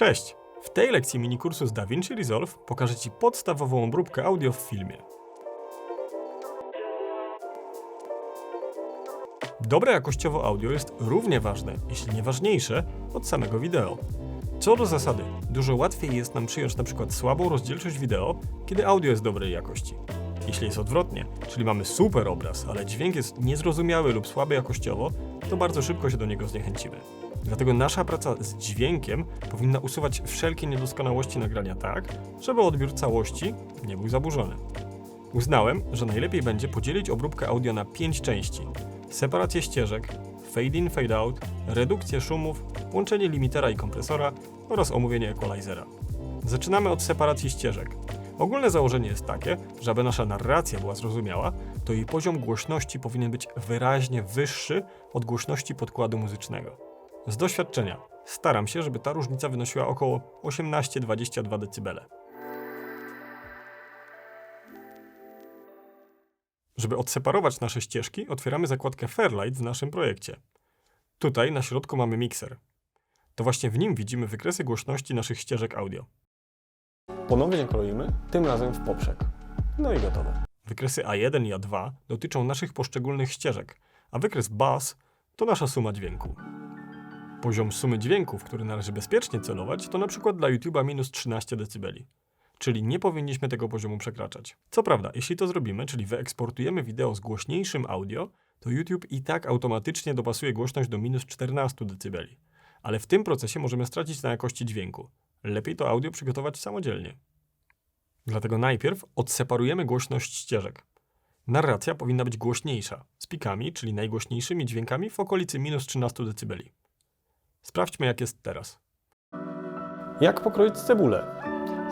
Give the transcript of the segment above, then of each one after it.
Cześć! W tej lekcji minikursu z DaVinci Resolve pokażę Ci podstawową obróbkę audio w filmie. Dobre jakościowo audio jest równie ważne, jeśli nie ważniejsze, od samego wideo. Co do zasady, dużo łatwiej jest nam przyjąć przykład słabą rozdzielczość wideo, kiedy audio jest dobrej jakości. Jeśli jest odwrotnie, czyli mamy super obraz, ale dźwięk jest niezrozumiały lub słaby jakościowo, to bardzo szybko się do niego zniechęcimy. Dlatego nasza praca z dźwiękiem powinna usuwać wszelkie niedoskonałości nagrania tak, żeby odbiór całości nie był zaburzony. Uznałem, że najlepiej będzie podzielić obróbkę audio na pięć części. Separację ścieżek, fade in, fade out, redukcję szumów, łączenie limitera i kompresora oraz omówienie equalizera. Zaczynamy od separacji ścieżek. Ogólne założenie jest takie, że aby nasza narracja była zrozumiała, to jej poziom głośności powinien być wyraźnie wyższy od głośności podkładu muzycznego. Z doświadczenia staram się, żeby ta różnica wynosiła około 18-22 dB. Żeby odseparować nasze ścieżki, otwieramy zakładkę Fairlight w naszym projekcie. Tutaj na środku mamy mikser. To właśnie w nim widzimy wykresy głośności naszych ścieżek audio. Ponownie kroimy, tym razem w poprzek. No i gotowe. Wykresy A1 i A2 dotyczą naszych poszczególnych ścieżek, a wykres bass to nasza suma dźwięku. Poziom sumy dźwięku, w który należy bezpiecznie celować, to przykład dla YouTube'a minus 13 dB. Czyli nie powinniśmy tego poziomu przekraczać. Co prawda, jeśli to zrobimy, czyli wyeksportujemy wideo z głośniejszym audio, to YouTube i tak automatycznie dopasuje głośność do minus 14 dB. Ale w tym procesie możemy stracić na jakości dźwięku. Lepiej to audio przygotować samodzielnie. Dlatego najpierw odseparujemy głośność ścieżek. Narracja powinna być głośniejsza, z pikami, czyli najgłośniejszymi dźwiękami w okolicy minus 13 dB. Sprawdźmy, jak jest teraz. Jak pokroić cebulę?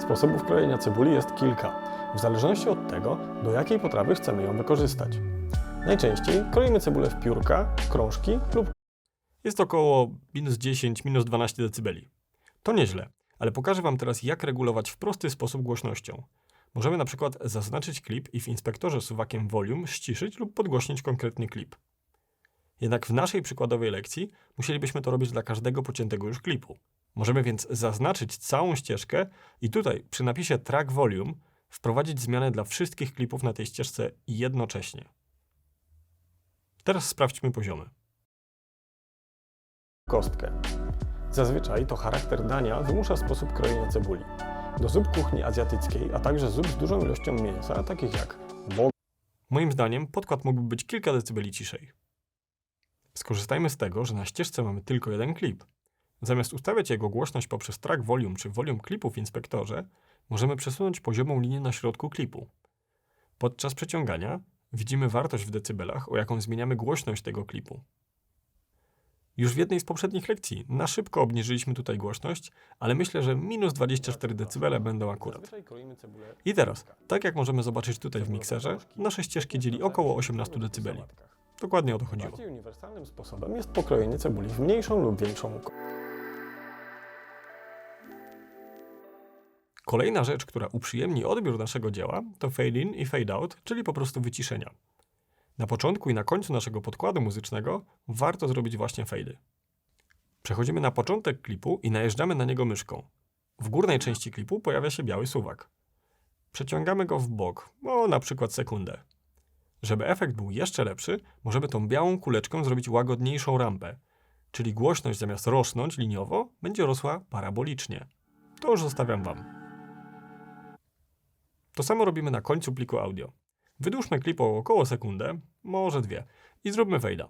Sposobów krojenia cebuli jest kilka, w zależności od tego, do jakiej potrawy chcemy ją wykorzystać. Najczęściej kroimy cebulę w piórka, krążki lub jest około minus 10, minus 12 dB. To nieźle, ale pokażę Wam teraz, jak regulować w prosty sposób głośnością. Możemy na przykład zaznaczyć klip i w inspektorze suwakiem volume ściszyć lub podgłośnić konkretny klip. Jednak w naszej przykładowej lekcji musielibyśmy to robić dla każdego pociętego już klipu. Możemy więc zaznaczyć całą ścieżkę i tutaj przy napisie track volume wprowadzić zmianę dla wszystkich klipów na tej ścieżce jednocześnie. Teraz sprawdźmy poziomy. Kostkę. Zazwyczaj to charakter dania wymusza sposób krojenia cebuli. Do zup kuchni azjatyckiej, a także zup z dużą ilością mięsa, takich jak. Moim zdaniem podkład mógłby być kilka decybeli ciszej. Skorzystajmy z tego, że na ścieżce mamy tylko jeden klip. Zamiast ustawiać jego głośność poprzez track volume czy volume klipu w inspektorze, możemy przesunąć poziomą linię na środku klipu. Podczas przeciągania widzimy wartość w decybelach, o jaką zmieniamy głośność tego klipu. Już w jednej z poprzednich lekcji na szybko obniżyliśmy tutaj głośność, ale myślę, że minus 24 dB będą akurat. I teraz, tak jak możemy zobaczyć tutaj w mikserze, nasze ścieżki dzieli około 18 dB. Dokładnie o to chodziło. Bardziej uniwersalnym sposobem jest pokrojenie cebuli w mniejszą lub większą Kolejna rzecz, która uprzyjemni odbiór naszego dzieła, to fade in i fade out, czyli po prostu wyciszenia. Na początku i na końcu naszego podkładu muzycznego warto zrobić właśnie fade. Przechodzimy na początek klipu i najeżdżamy na niego myszką. W górnej części klipu pojawia się biały suwak. Przeciągamy go w bok, o na przykład sekundę. Żeby efekt był jeszcze lepszy, możemy tą białą kuleczką zrobić łagodniejszą rampę, czyli głośność zamiast rosnąć liniowo, będzie rosła parabolicznie. To już zostawiam Wam. To samo robimy na końcu pliku audio. Wydłużmy klip o około sekundę, może dwie i zróbmy fejda.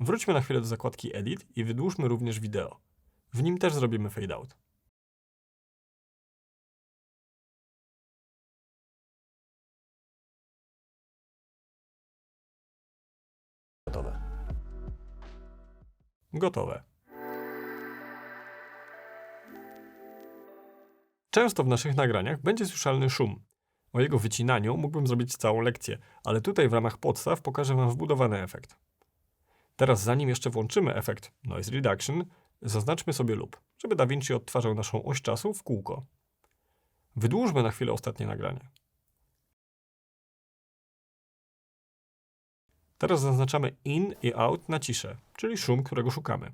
Wróćmy na chwilę do zakładki Edit i wydłużmy również wideo. W nim też zrobimy fade out. Gotowe. Gotowe. Często w naszych nagraniach będzie słyszalny szum. O jego wycinaniu mógłbym zrobić całą lekcję, ale tutaj w ramach podstaw pokażę Wam wbudowany efekt. Teraz zanim jeszcze włączymy efekt Noise Reduction, zaznaczmy sobie loop, żeby DaVinci odtwarzał naszą oś czasu w kółko. Wydłużmy na chwilę ostatnie nagranie. Teraz zaznaczamy in i out na ciszę, czyli szum, którego szukamy.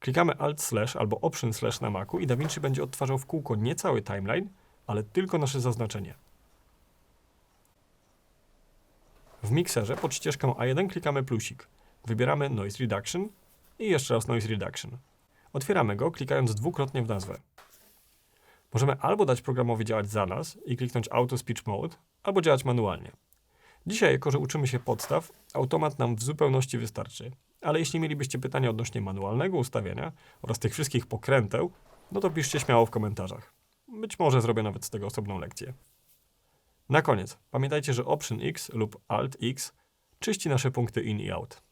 Klikamy Alt slash albo Option slash na Macu i DaVinci będzie odtwarzał w kółko nie cały timeline, ale tylko nasze zaznaczenie. W mikserze pod ścieżką A1 klikamy plusik. Wybieramy Noise Reduction i jeszcze raz Noise Reduction. Otwieramy go klikając dwukrotnie w nazwę. Możemy albo dać programowi działać za nas i kliknąć Auto Speech Mode, albo działać manualnie. Dzisiaj, jako że uczymy się podstaw, automat nam w zupełności wystarczy. Ale jeśli mielibyście pytania odnośnie manualnego ustawienia oraz tych wszystkich pokręteł, no to piszcie śmiało w komentarzach. Być może zrobię nawet z tego osobną lekcję. Na koniec, pamiętajcie, że Option X lub Alt X czyści nasze punkty in i out.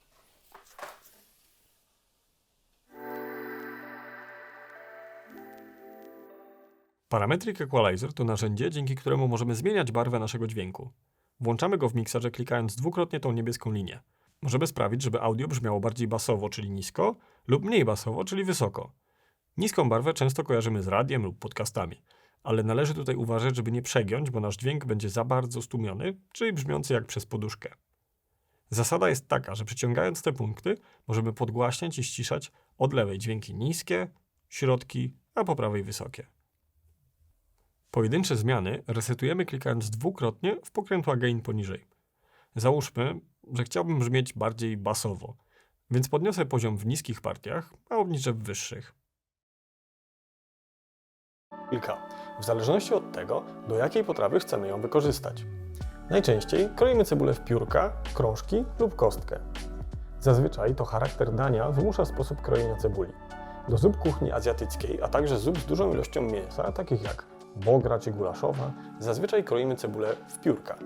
Parametric Equalizer to narzędzie, dzięki któremu możemy zmieniać barwę naszego dźwięku. Włączamy go w mikserze klikając dwukrotnie tą niebieską linię. Możemy sprawić, żeby audio brzmiało bardziej basowo, czyli nisko, lub mniej basowo, czyli wysoko. Niską barwę często kojarzymy z radiem lub podcastami, ale należy tutaj uważać, żeby nie przegiąć, bo nasz dźwięk będzie za bardzo stłumiony, czyli brzmiący jak przez poduszkę. Zasada jest taka, że przyciągając te punkty, możemy podgłaśniać i ściszać od lewej dźwięki niskie, środki, a po prawej wysokie. Pojedyncze zmiany resetujemy klikając dwukrotnie w pokrętła gain poniżej. Załóżmy, że chciałbym brzmieć bardziej basowo, więc podniosę poziom w niskich partiach, a obniżę w wyższych. Kilka. W zależności od tego, do jakiej potrawy chcemy ją wykorzystać. Najczęściej kroimy cebulę w piórka, krążki lub kostkę. Zazwyczaj to charakter dania wymusza sposób krojenia cebuli. Do zup kuchni azjatyckiej, a także zup z dużą ilością mięsa, takich jak bogra czy gulaszowa, zazwyczaj kroimy cebulę w piórka.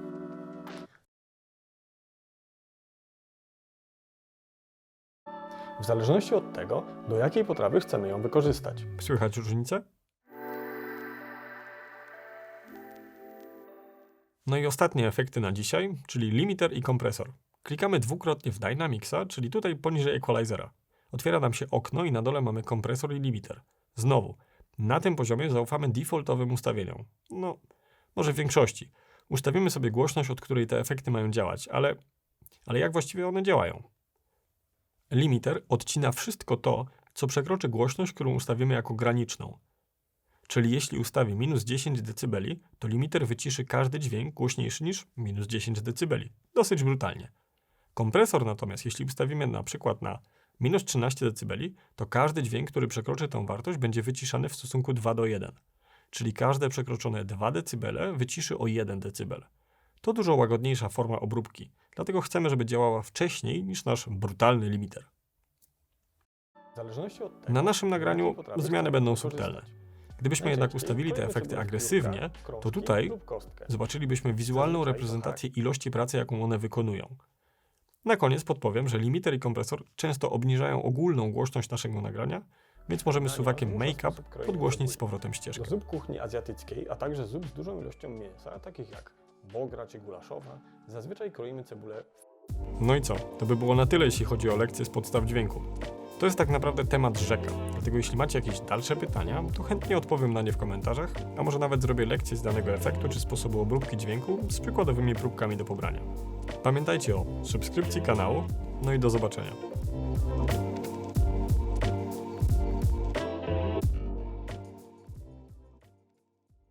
W zależności od tego, do jakiej potrawy chcemy ją wykorzystać. Słychać różnicę? No i ostatnie efekty na dzisiaj, czyli limiter i kompresor. Klikamy dwukrotnie w Dynamicsa, czyli tutaj poniżej equalizera. Otwiera nam się okno i na dole mamy kompresor i limiter. Znowu, na tym poziomie zaufamy defaultowym ustawieniom. No, może w większości. Ustawimy sobie głośność, od której te efekty mają działać, ale, ale jak właściwie one działają? Limiter odcina wszystko to, co przekroczy głośność, którą ustawimy jako graniczną. Czyli jeśli ustawię minus 10 dB, to limiter wyciszy każdy dźwięk głośniejszy niż minus 10 dB. Dosyć brutalnie. Kompresor natomiast, jeśli ustawimy na przykład na minus 13 dB, to każdy dźwięk, który przekroczy tę wartość, będzie wyciszany w stosunku 2 do 1. Czyli każde przekroczone 2 dB wyciszy o 1 dB. To dużo łagodniejsza forma obróbki, dlatego chcemy, żeby działała wcześniej niż nasz brutalny limiter. Na naszym nagraniu zmiany będą subtelne. Gdybyśmy jednak ustawili te efekty agresywnie, to tutaj zobaczylibyśmy wizualną reprezentację ilości pracy, jaką one wykonują. Na koniec podpowiem, że limiter i kompresor często obniżają ogólną głośność naszego nagrania, więc możemy suwakiem Make-up podgłośnić z powrotem ścieżkę. Do zup kuchni azjatyckiej, a także zup z dużą ilością mięsa, takich jak bogra czy gulaszowa, zazwyczaj kroimy cebulę No i co? To by było na tyle, jeśli chodzi o lekcje z podstaw dźwięku. To jest tak naprawdę temat rzeka, dlatego jeśli macie jakieś dalsze pytania, to chętnie odpowiem na nie w komentarzach, a może nawet zrobię lekcję z danego efektu czy sposobu obróbki dźwięku z przykładowymi próbkami do pobrania. Pamiętajcie o subskrypcji kanału, no i do zobaczenia.